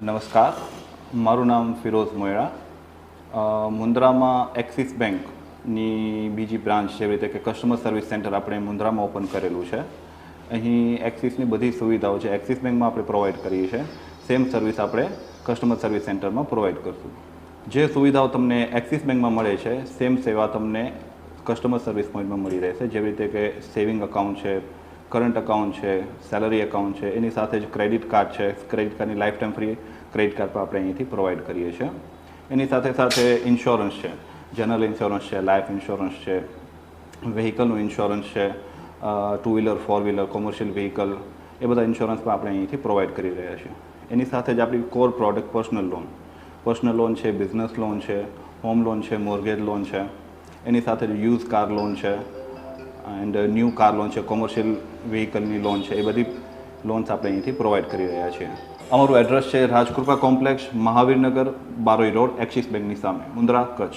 નમસ્કાર. મારું નામ ફિરોઝ મોયરા મુન્દ્રામાં એક્સિસ બેંકની બીજી બ્રાન્ચ જેવી રીતે કે કસ્ટમર સર્વિસ સેન્ટર આપણે મુન્દ્રામાં ઓપન કરેલું છે. અહીં એક્સિસની બધી સુવિધાઓ છે, એક્સિસ બેંકમાં આપણે પ્રોવાઈડ કરીએ છીએ. સેમ સર્વિસ આપણે કસ્ટમર સર્વિસ સેન્ટરમાં પ્રોવાઈડ કરશું. જે સુવિધાઓ તમને એક્સિસ બેંકમાં મળે છે સેમ સેવા તમને કસ્ટમર સર્વિસ પોઈન્ટમાં મળી રહેશે. જેવી રીતે કે સેવિંગ અકાઉન્ટ છે કરંટ અકાઉન્ટ છે સેલરી અકાઉન્ટ છે, એની સાથે જ ક્રેડિટ કાર્ડ છે. ક્રેડિટ કાર્ડની life time free credit card પણ આપણે અહીંથી પ્રોવાઈડ કરીએ છીએ. એની સાથે સાથે ઇન્સ્યોરન્સ છે જનરલ ઇન્સ્યોરન્સ છે લાઈફ ઇન્સ્યોરન્સ છે વ્હીકલનું ઇન્સ્યોરન્સ છે two wheeler four wheeler commercial vehicle એ બધા ઇન્સ્યોરન્સ પણ આપણે અહીંથી પ્રોવાઈડ કરી રહ્યા છીએ. એની સાથે જ આપણી core product personal loan personal loan છે બિઝનેસ લોન છે હોમ લોન છે મોર્ગેજ લોન છે. એની સાથે જ યુઝ કાર લોન છે એન્ડ ન્યૂ કાર લોન છે કોમર્શિયલ વ્હીકલની લોન છે, એ બધી લોન્સ આપણે અહીંથી પ્રોવાઈડ કરી રહ્યા છીએ. અમારું એડ્રેસ છે Rajkrupa complex Mahavirnagar, Baroi road, Axis બેંકની સામે મુન્દ્રા કચ્છ.